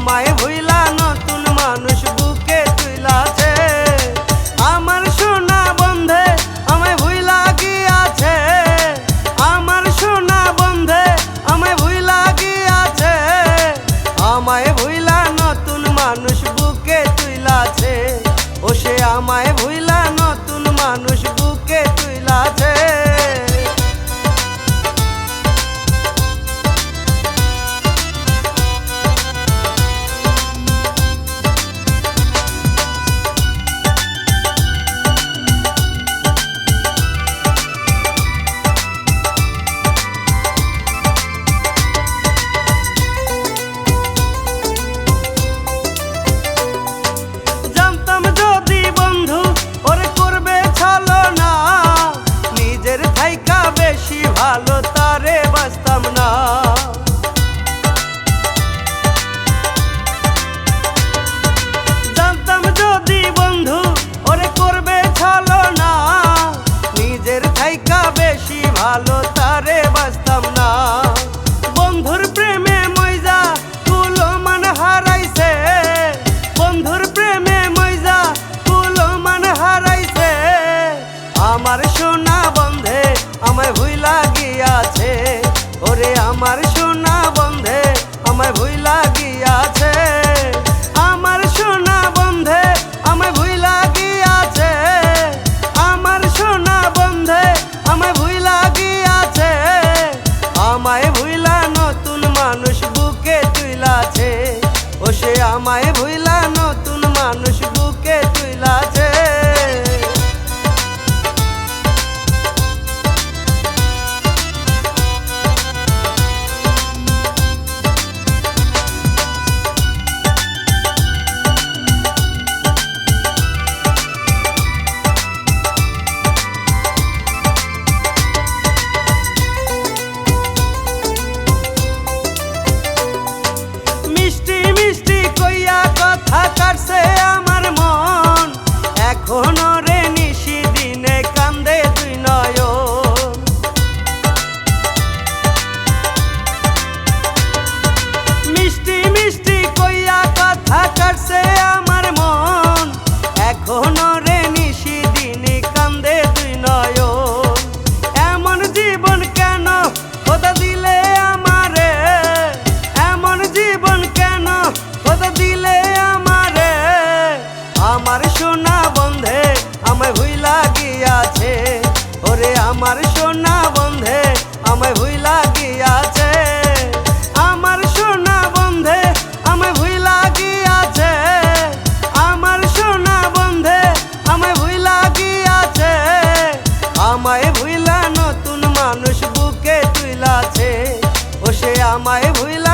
my মানুষ বুকে তুইলাছে ও সে আমায় ভুইলা সোনা বন্ধে আমায় ভুইলা গিয়াছে। ওরে আমার সোনা বন্ধে আমায় ভুইলা গিয়াছে। আমার সোনা বন্ধে আমায় ভুইলা গিয়াছে। আমার সোনা বন্ধে আমায় ভুইলা গিয়াছে। আমায় ভুইলা নতুন মানুষ বুকে তুইলাছে। ও সে আমায় ভুইলা